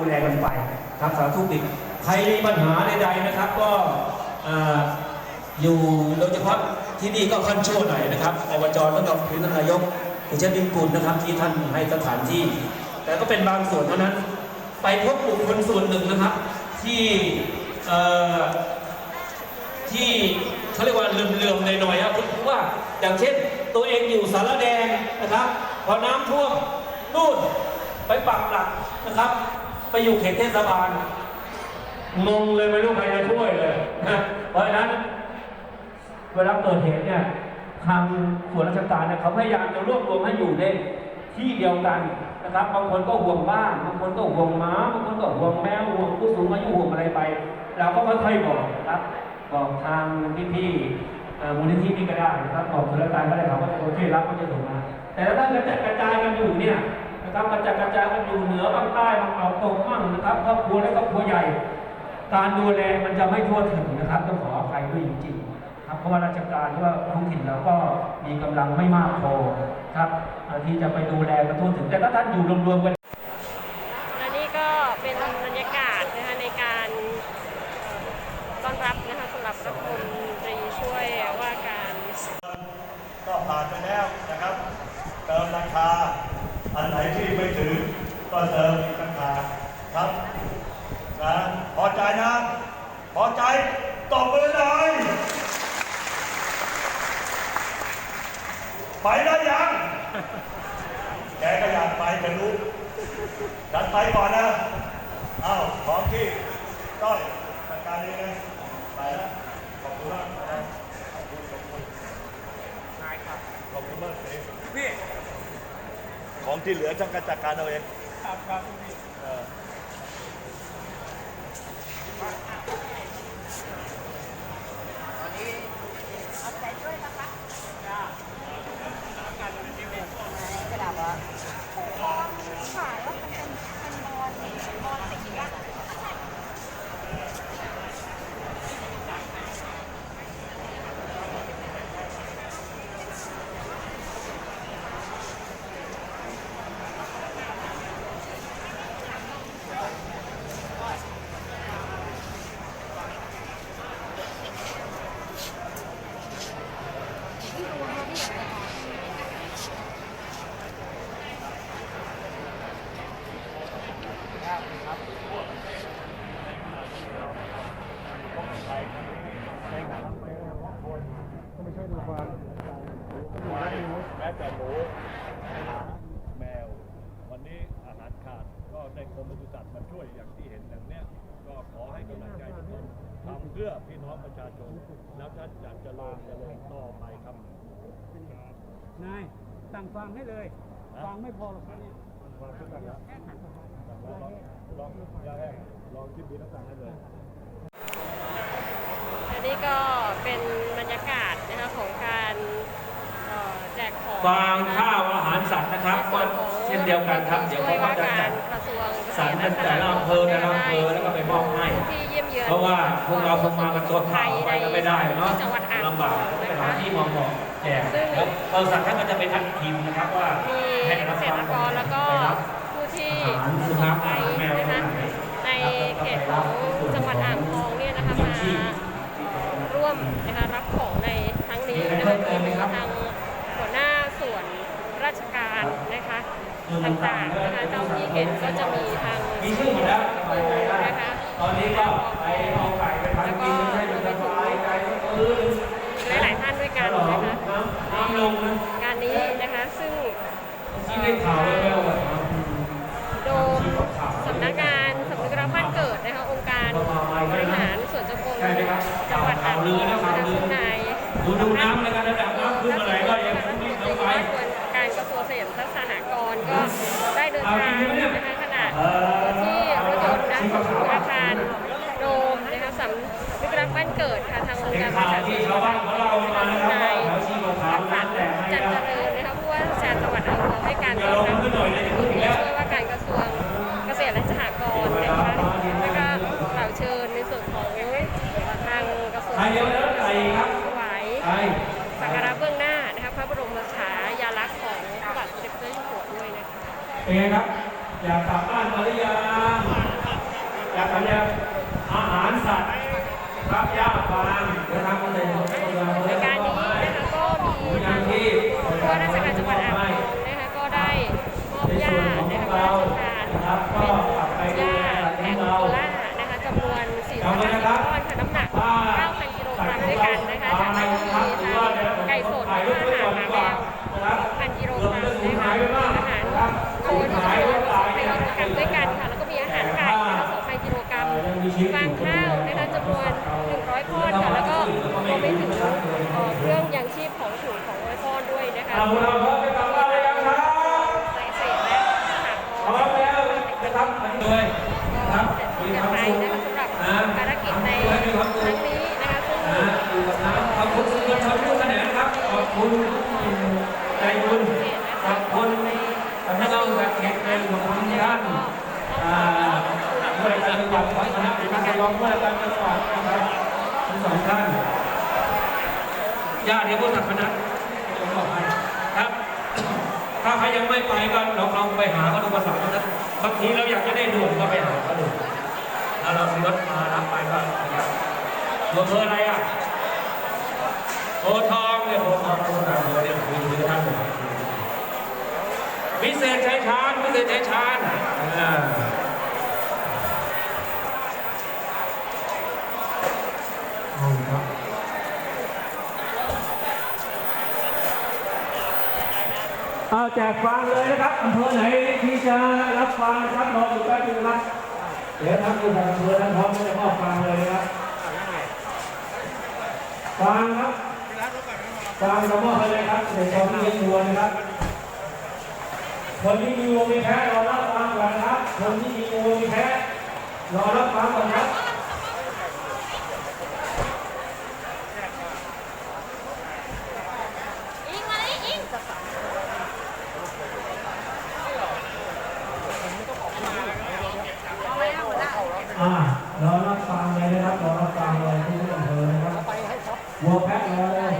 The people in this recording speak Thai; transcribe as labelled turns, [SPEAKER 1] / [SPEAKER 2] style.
[SPEAKER 1] ดูแลกันไปครับสาธุดิบใครมีปัญหาใดๆนะครับ ก็ออยู่โดยเฉพาะที่นี่ก็ขั้นชั่วหน่อยนะครับอบจต้องกับพื้นนายกคุณเชษฐิมกุลนะครับ ที่ท่านให้สถานที่ แต่ก็เป็นบางส่วนเท่านั้น ไปพบบุคคลส่วนหนึ่งนะครับ ที่ที่เขาเรียกว่าเลื่อมๆหน่อยๆครับคุณว่าอย่างเช่นตัวเองอยู่สารแดงนะครับ พอน้ำท่วมนู่นไปปักหลักนะครับ ไปอยู่เขตเทศบาลงงเลยไม่รู้ใครจะช่วยเลยนะเพราะฉะนั้น เวลาเกิดเหตุเนี่ยทางส่วนราชการเนี่ยเขาพยายามจะรวบรวมให้อยู่ในที่เดียวกันนะครับบางคนก็ห่วงบ้านบางคนก็ห่วงหม้าบางคนก็ห่วงแมวห่วงผู้สูงอายุห่วงอะไรไปเราก็ค่อยๆบอกนะครับบอกทางพี่ๆมูลนิธินี่ก็ได้นะครับบอกส่วนราชการก็ได้เขาก็จะโอเครับก็จะส่งมาแต่ถ้าเกิดกระจัดกระจายกันอยู่เนี่ย นะครับกระจัดกระจายกันอยู่เหนือบางใต้บางเอาตกมั่งนะครับครอบครัวและครอบครัวใหญ่ การดูแลมันจะไม่ทั่วถึงนะครับต้องขออภัยด้วยจริงๆครับเพราะว่าราชการหรือว่าท้องถิ่นเราก็มีกำลังไม่มากพอครับอ่าที่จะไปดูแลกันทั่วถึงแต่ถ้าท่านอยู่รวมๆกัน
[SPEAKER 2] และนี่ก็เป็นบรรยากาศนะคะในการต้อนรับนะคะสำหรับรัฐมนตรีช่วยว่าการ
[SPEAKER 3] ก็ผ่านไปแล้วนะครับเติมราคา อันไหนที่ไม่ถึงก็เติมอีกราคาครับนะพอใจนะ พอใจตบมือหน่อยไปแล้วยัง แกก็อยากไปจะรู้ดันไปก่อนนะ เอาของที่ต้อยจัดการเองนะไปแล้วขอบคุณมากนะครับขอบคุณขอบคุณ ขอบคุณมากเองพี่ ของที่เหลือฉันก็จัดการเอาเองครับครับ พี่แม้แต่หมูแมว วันนี้อาหารขาดก็ได้กรมปศุสัตว์มาช่วยอย่างที่เห็นอย่างเนี้ยก็ขอให้กำลังใจทุกคนทำเพื่อพี่น้องประชาชน แล้วท่านจะเจริญเจริญต่อไปครับ
[SPEAKER 4] นายสั่งฟังให้เลยฟังไม่พอหรอกครับ
[SPEAKER 3] วางขึ้นกันแล้วลองลองยาแห้งลองกินดีน้ำตาลให้เลย
[SPEAKER 2] อันนี้ก็เป็นบรรยากาศนะคะของการเอ่อแจกของ
[SPEAKER 1] ฟางข้าวอาหารสัตว์นะครับก็เช่นเดียวกันครับ เดี๋ยวเขาก็จะจัด
[SPEAKER 2] กระทรวง
[SPEAKER 1] สรรเป็นแต่ละอำเภอแต่ละอำเภอแล้วก็ไปมอบให้
[SPEAKER 2] ที่เยี่ยมเยือน
[SPEAKER 1] เพราะว่าพวกเราคงมากันตัวเปล่าไปกันไม่ได้เนาะ
[SPEAKER 2] ที่จังหวัดอ่างทอง
[SPEAKER 1] ลำบากไป
[SPEAKER 2] นะ
[SPEAKER 1] หา
[SPEAKER 2] คะ
[SPEAKER 1] ที่มองบอกแจกแล้วบริษัทท่านก็จะเป็นทักทีมนะครับว่า
[SPEAKER 2] มี
[SPEAKER 1] ให้
[SPEAKER 2] เก
[SPEAKER 1] รับ
[SPEAKER 2] ษ
[SPEAKER 1] ฟั
[SPEAKER 2] ตรงกรแล้วก็
[SPEAKER 1] ไปรับ
[SPEAKER 2] ผู้ที่
[SPEAKER 1] อาหาร
[SPEAKER 2] ประ
[SPEAKER 1] สุ
[SPEAKER 2] ส
[SPEAKER 1] นั
[SPEAKER 2] บ
[SPEAKER 1] ข
[SPEAKER 2] ภัย
[SPEAKER 1] แมว
[SPEAKER 2] นะคะ
[SPEAKER 1] ทั้งหลาย
[SPEAKER 2] ในเขตของจังหวัดอ่างทองเนี่ยนะคะมาร่วมนะคะรับของในครั้งนี้นะคะมีทางหัวหน้าส่วนราชการนะคะ ต่างๆนะคะเจ้าที่เห็นก็จะมีทาง
[SPEAKER 1] มีชื่อหมดแล้วสบายใจได้
[SPEAKER 2] นะคะ
[SPEAKER 1] ตอนนี้ก็ไปเอาไก่ไปทำกินไม่ใช่มันสบายใจพื้น
[SPEAKER 2] หลายๆท่านด้วยกัน
[SPEAKER 1] น้
[SPEAKER 2] นะคะำ
[SPEAKER 1] น้ำลงนะ
[SPEAKER 2] การนี้นะคะซึ่ง
[SPEAKER 1] ที่ได้ข่าวไว้แล้วว่า
[SPEAKER 2] โดมสำนักงานสำนึกรักบ้านเกิดนะคะองค์การบริหารส่วนจังหวัด
[SPEAKER 1] ใช่ไหมครับ
[SPEAKER 2] จังหวัดอ่างทองนะคะซึ่งนาย
[SPEAKER 1] ดูดูน้ำในก น
[SPEAKER 2] ทางนะคะขนาดที่รถยนต์อาคารโดมนะคะสำนึกรักบ้านเกิดค่ะทางองค์การบริหารส่วนจัดนะคะซึ่งนายฝันจันเจริญนะคะผู้ว่าราชการจังหวัดอ่างทองให้การต้อนรับผู้ที่ช่วย คะเป็
[SPEAKER 1] นไงครับ อยากกลับบ้านมาหรือยังกันเนี่ยอาหารสัตว์ครับหญ้าฟางนะครับก็เลย
[SPEAKER 2] ในการนี้นะคะก็มีทางผู้ว่าราชการจังหวัดอ่างทองนะคะก็ได้มอบหญ้านะคะพระราชทาน สอง
[SPEAKER 1] ท่านญาติเดี๋ยวผู้สักพนักผมบอกให้ครับ ถ้าใครยังไม่ไปก็ลองลองไปหาเขาดูภาษาเขานะบางทีเราอยากจะได้ด่วนก็ไปหาเขาดูแล้วเรามีรถมารับไปก็นะครับตัวเบออะไรอะโอทองเนี่ยโอทองโอทองเนี่ยมีมีท่านหมดวิเศษชัยชาญวิเศษชัยชาญอ่า เอาแจกฟางเลยนะครับอำเภอไหนที่จะรับฟางนะครับรออยู่แป๊บนึงนะครับเดี๋ยวทางผู้การอำเภอนั้นพร้อมที่จะมอบฟางเลยนะครับฟางครับฟางเรามอบไปเลยครับในกองที่เลี้ยงวัวนะครับ คนที่มีวัวมีแพ้รอรับฟางก่อนนะครับ คนที่มีวัวมีแพ้รอรับฟางก่อนครับ
[SPEAKER 2] อิงมาเลยอิง
[SPEAKER 1] อ่ารอรับฟางเลยนะครับรอรับฟางเลยที่อำเภอนะครับ วัวแพะรอเลย